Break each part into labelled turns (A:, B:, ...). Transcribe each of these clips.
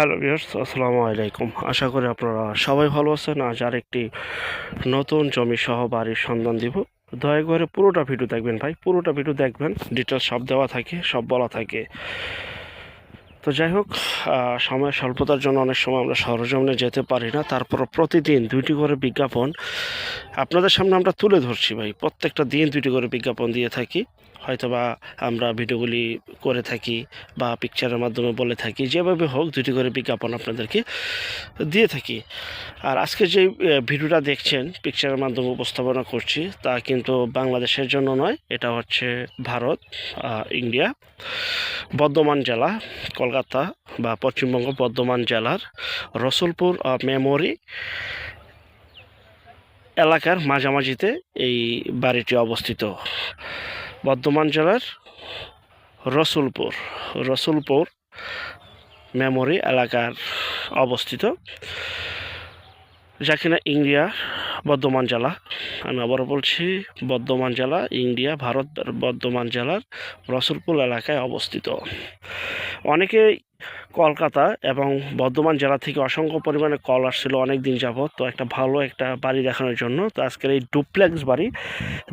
A: Hello viewers, আসসালামু আলাইকুম। আশা করি আপনারা সবাই ভালো আছেন। আজ আর একটি নতুন জমি সহ বাড়ির সন্ধান দিব। দয়া করে পুরোটা ভিডিও দেখবেন ভাই, পুরোটা ভিডিও দেখবেন। ডিটেলস সব দেওয়া থাকে, সব বলা থাকে। তো যাই হোক সময় স্বল্পতার জন্য অনেক সময় আমরা সরজমিনে যেতে পারি না। তারপর প্রতিদিন দুইটি করে বিজ্ঞাপন আপনাদের সামনে আমরা তুলে ধরছি ভাই। প্রত্যেকটা দিন দুইটি করে বিজ্ঞাপন দিয়ে থাকি। হয়তোবা আমরা ভিডিওগুলি করে থাকি বা পিকচারের মাধ্যমে বলে থাকি, যেভাবে হোক দুটি করে বিজ্ঞাপন আপনাদেরকে দিয়ে থাকি। আর আজকে যে ভিডিওটা দেখছেন পিকচারের মাধ্যমে উপস্থাপনা করছি, তা কিন্তু বাংলাদেশের জন্য নয়, এটা হচ্ছে ভারত ইন্ডিয়া, বর্ধমান জেলা, কলকাতা বা পশ্চিমবঙ্গ বর্ধমান জেলার রসুলপুর মেমোরি এলাকার মাঝামাঝিতে এই বাড়িটি অবস্থিত। বর্ধমান জেলার রসুলপুর। রসুলপুর মেমোরি এলাকার অবস্থিত। যা কিনা ইন্ডিয়া, বর্ধমান জেলা। আমি আবারও বলছি, বর্ধমান জেলা, ইন্ডিয়া, ভারত, বর্ধমান জেলার রসুলপুর এলাকায় অবস্থিত। অনেকে কলকাতা এবং বর্ধমান জেলা থেকে অসংখ্য পরিমাণে কল আসছিল অনেক দিন যাবৎ। তো একটা ভালো একটা বাড়ি দেখানোর জন্য। তো আজকের এই ডুপ্লেক্স বাড়ি,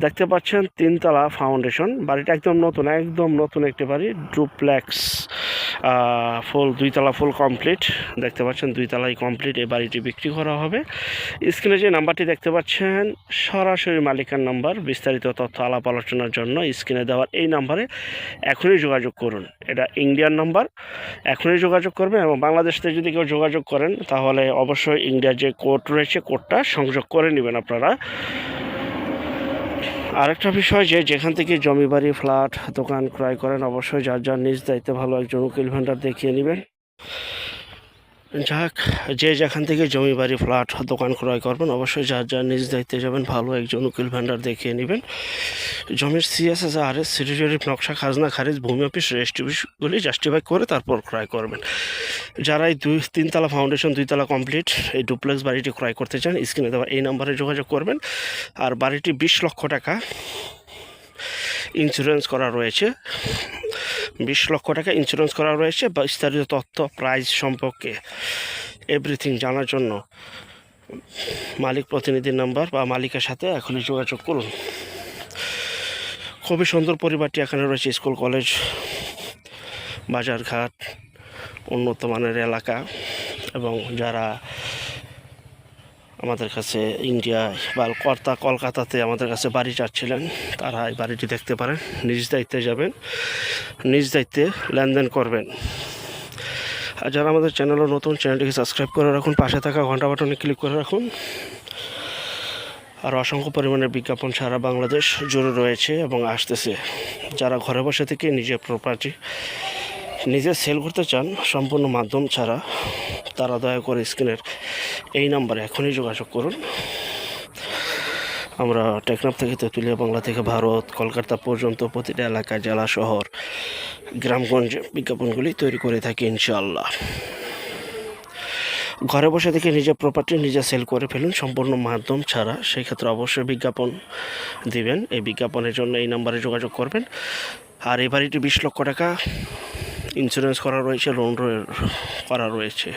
A: দেখতে পাচ্ছেন তিনতলা ফাউন্ডেশন বাড়িটা একদম নতুন একদম নতুন একটি বাড়ি। ডুপ্লেক্স ফুল, দুইতলা ফুল কমপ্লিট দেখতে পাচ্ছেন দুইতলাই কমপ্লিট এই বাড়িটি বিক্রি করা হবে। স্ক্রিনে যে নাম্বারটি দেখতে পাচ্ছেন, সরাসরি মালিকার নাম্বার। বিস্তারিত তথ্য আলাপ আলোচনার জন্য স্ক্রিনে দেওয়ার এই নাম্বারে এখনই যোগাযোগ করুন। এটা ইন্ডিয়ান নাম্বার। এখনই যোগাযোগ করবেন এবং বাংলাদেশ থেকে যদি কেউ যোগাযোগ করেন, তাহলে অবশ্যই ইন্ডিয়ার যে কোর্ট রয়েছে কোর্টটা সংযোগ করে নেবেন আপনারা। আরেকটা বিষয় যে যেখান থেকে জমি বাড়ি, ফ্ল্যাট, দোকান ক্রয় করেন, অবশ্যই যার যার নিজ দায়িত্বে ভালো একজন উকিল ভেন্ডার দেখিয়ে নেবেন। যাক, যে যেখান থেকে জমি বাড়ি, ফ্ল্যাট, দোকান ক্রয় করবেন, অবশ্যই যার যার নিজ দায়িত্বে যাবেন, ভালো একজন উকিল ভান্ডার দেখিয়ে নেবেন। জমির সিএসএস আর এস সিটি নকশা, খাজনা, খারিজ, ভূমি অফিস রেজিস্ট্রিগুলি জাস্টিফাই করে তারপর ক্রয় করবেন। যারা এই দুই, তিনতলা ফাউন্ডেশন দুইতলা কমপ্লিট এই ডুপ্লেক্স বাড়িটি ক্রয় করতে চান, স্ক্রিনে দেওয়া এই নাম্বারে যোগাযোগ করবেন। আর বাড়িটি বিশ লক্ষ টাকা ইন্স্যুরেন্স করা রয়েছে। বিশ লক্ষ টাকা ইন্স্যুরেন্স করা রয়েছে বা বিস্তারিত তথ্য প্রাইস সম্পর্কে এভরিথিং জানার জন্য। মালিক প্রতিনিধির নাম্বার বা মালিকের সাথে এখনই যোগাযোগ করুন। খুবই সুন্দর পরিবারটি এখানে রয়েছে, স্কুল কলেজ বাজারঘাট, উন্নত মানের এলাকা এবং যারা আমাদের কাছে ইন্ডিয়া বা কর্তা কলকাতাতে আমাদের কাছে বাড়ি চাচ্ছিলেন তারা এই বাড়িটি দেখতে পারেন। নিজ দায়িত্বে যাবেন, নিজ দায়িত্বে লেনদেন করবেন। আর যারা আমাদের চ্যানেলে নতুন, চ্যানেলটিকে সাবস্ক্রাইব করে রাখুন। পাশে থাকা ঘণ্টা বাটনে ক্লিক করে রাখুন। আর অসংখ্য পরিমাণের বিজ্ঞাপন সারা বাংলাদেশ জুড়ে রয়েছে এবং আসতেছে। যারা ঘরে বসে থেকে নিজের প্রপার্টি নিজে সেল করতে চান, সম্পূর্ণ মাধ্যম ছাড়া, তারা দয়া করে স্ক্রিনের এই নাম্বারে এখনই যোগাযোগ করুন। আমরা টেকনাফ থেকে তেঁতুলিয়া বাংলা থেকে ভারত, কলকাতা পর্যন্ত প্রতিটা এলাকা, জেলা, শহর, গ্রামগঞ্জে বিজ্ঞাপনগুলি তৈরি করে থাকি ইনশাআল্লাহ। ঘরে বসে থেকে নিজের প্রপার্টি নিজে সেল করে ফেলুন, সম্পূর্ণ মাধ্যম ছাড়া। সেই ক্ষেত্রে অবশ্যই বিজ্ঞাপন দিবেন। এই বিজ্ঞাপনের জন্য এই নাম্বারে যোগাযোগ করবেন। আর এই বাড়িটি বিশ লক্ষ টাকা ইন্স্যুরেন্স করা রয়েছে লোন করা রয়েছে।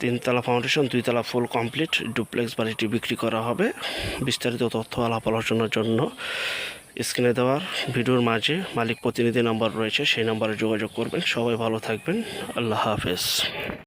A: তিনতলা ফাউন্ডেশন দুইতলা ফুল কমপ্লিট ডুপ্লেক্স বাড়িটি বিক্রি করা হবে। বিস্তারিত তথ্য আলাপ আলোচনার জন্য স্ক্রিনে দেওয়ার ভিডিওর মাঝে মালিক প্রতিনিধি নাম্বার রয়েছে, সেই নাম্বারে যোগাযোগ করবেন। সবাই ভালো থাকবেন। আল্লাহ হাফেজ।